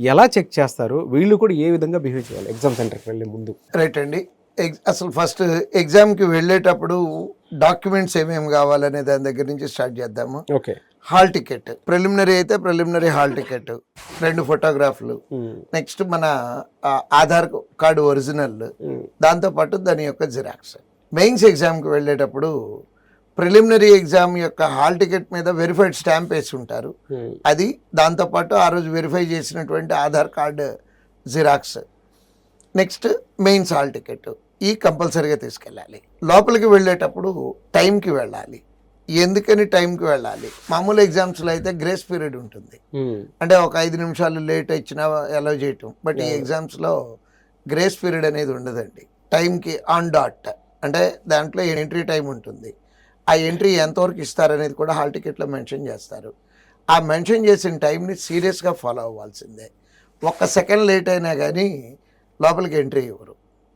ఎలా చెక్ చేస్తారు? వీళ్ళు కూడా ఏ విధంగా బిహేవ్ చేయాలి? ఎగ్జామ్ సెంటర్కి వెళ్ళే ముందు. రైట్ అండి. అసలు ఫస్ట్ ఎగ్జామ్కి వెళ్ళేటప్పుడు డాక్యుమెంట్స్ ఏమేమి కావాలనే దాని దగ్గర నుంచి స్టార్ట్ చేద్దాము. ఓకే. Hall ticket. ప్రిలిమినరీ అయితే ప్రిలిమినరీ హాల్ టికెట్. రెండు ఫోటోగ్రాఫ్లు. నెక్స్ట్ మన ఆధార్ కార్డు ఒరిజినల్. దాంతోపాటు దాని యొక్క జిరాక్స్. మెయిన్స్ ఎగ్జామ్కి వెళ్ళేటప్పుడు ప్రిలిమినరీ ఎగ్జామ్ యొక్క హాల్ టికెట్ మీద వెరిఫైడ్ స్టాంప్ వేసి ఉంటారు. అది దాంతోపాటు ఆ రోజు వెరిఫై చేసినటువంటి Aadhaar card xerox. Next mains hall ticket. ఈ కంపల్సరీగా తీసుకెళ్ళాలి. లోపలికి వెళ్ళేటప్పుడు టైంకి వెళ్ళాలి. ఎందుకని టైంకి వెళ్ళాలి? మామూలు ఎగ్జామ్స్లో అయితే గ్రేస్ పీరియడ్ ఉంటుంది. అంటే ఒక ఐదు నిమిషాలు లేట్ ఇచ్చినా అలౌ చేయటం. బట్ ఈ ఎగ్జామ్స్లో గ్రేస్ పీరియడ్ అనేది ఉండదండి. టైంకి ఆన్ డాట్ అంటే దాంట్లో ఎంట్రీ టైం ఉంటుంది. ఆ ఎంట్రీ ఎంతవరకు ఇస్తారనేది కూడా హాల్ టికెట్లో మెన్షన్ చేస్తారు. ఆ మెన్షన్ చేసిన టైంని సీరియస్గా ఫాలో అవ్వాల్సిందే. ఒక్క సెకండ్ లేట్ అయినా కానీ లోపలికి ఎంట్రీ ఇవ్వరు.